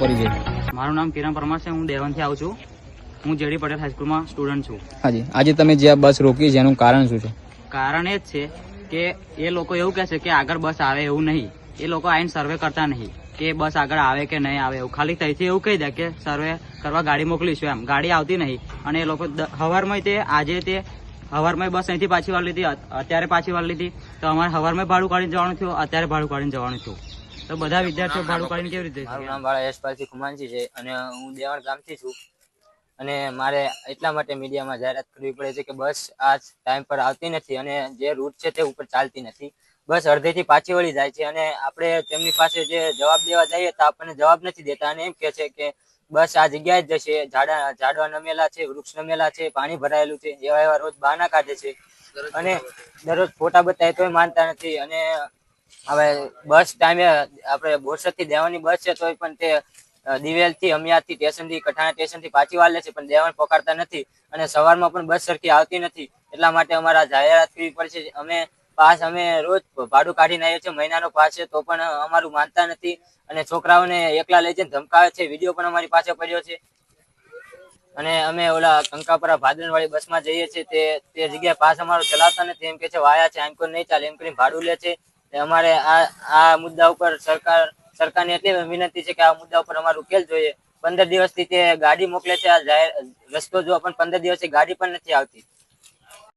પરિચય. મારું નામ કિરણ પરમાર છે હું દેવનથી આવું છું. હું જેડી પટેલ હાઈસ્કૂલમાં સ્ટુડન્ટ છું. હાજી આજે તમે જે આ બસ રોકી છે એનું કારણ શું છે? કારણ એ જ છે કે એ લોકો એવું કહે છે કે આગળ બસ આવે એવું નહીં. એ લોકો આઈને સર્વે કરતા નહીં કે બસ આગળ આવે કે નહીં આવે એવું. ખાલી ત્યાંથી એવું કહી દે કે સર્વે કરવા ગાડી મોકલીશું એમ. ગાડી આવતી નહીં. અને એ લોકો હવારમાં તે આજે તે હવારમાં બસ અહીંથી પાછી વાર લીધી. અત્યારે પાછી વાર લીધી. તો અમારે હવારમાં ભાડું કાઢીને જવાનું થયું. અત્યારે ભાડું કાઢીને જવાનું થયું. તો બધા વિદ્યાર્થીઓ ભાડું કાઢીને કેવી રીતે મારું નામ વાળા યશપાલસિંહ ખુમાનસી છે અને હું દેવાણ ગામથી છું. અને મારે એટલા માટે મીડિયામાં જાહેરાત કરવી પડે છે કે બસ આ ટાઈમ પર આવતી નથી અને જે રૂટ છે તે ઉપર ચાલતી નથી. બસ અડધેથી પાછી વળી જાય છે અને આપણે તેમની પાસે જે જવાબ દેવા જઈએ તો આપણને જવાબ નથી દેતા અને એમ કહે છે કે બસ આ જગ્યાએ જ જશે. ઝાડા ઝાડવા નમેલા છે વૃક્ષ નમેલા છે પાણી ભરાયેલું છે. એવા એવા રોજ બહાના કાઢે છે. અને દરરોજ ફોટા બતાવે તોય માનતા નથી અને હવે બસ ટાઈમે આપણે બોરસદથી દેવાની બસ છે તોય પણ તે અ, દિવેલથી અમિયાથી સ્ટેશનથી કઠાણા સ્ટેશનથી પાછી વાળે છે પણ દેવાન પકડતા નથી અને સવારમાં પણ બસ સરખી આવતી નથી. એટલા માટે અમારા જાહેરાત કરવી પડશે અમે પાસ અમે રોજ ભાડું કાઢીને આવીએ છીએ મહિનાનો પાસ છે તો પણ અમારું માનતા નથી અને છોકરાઓને એકલા લઈ જઈને ધમકાવે છે. વીડિયો પણ અમારી પાસે પડ્યો છે. અને અમે ઓલા કંકાપરા ભાદરણ વાળી બસમાં જઈએ છીએ. તે તે જગ્યાએ પાસ અમારો ચલાવતા નથી. એમ કે છે વાયા છે આમ કોઈ નહીં ચાલે. એમ કરીને ભાડું લે છે. અમારે આ આ મુદ્દા ઉપર સરકાર, સરકારને એટલી વિનંતી છે કે આ મુદ્દા ઉપર અમારું ઉકેલ જોઈએ. પંદર દિવસથી તે ગાડી મોકલે છે, આ રસ્તો જો પણ પંદર દિવસથી ગાડી પણ નથી આવતી.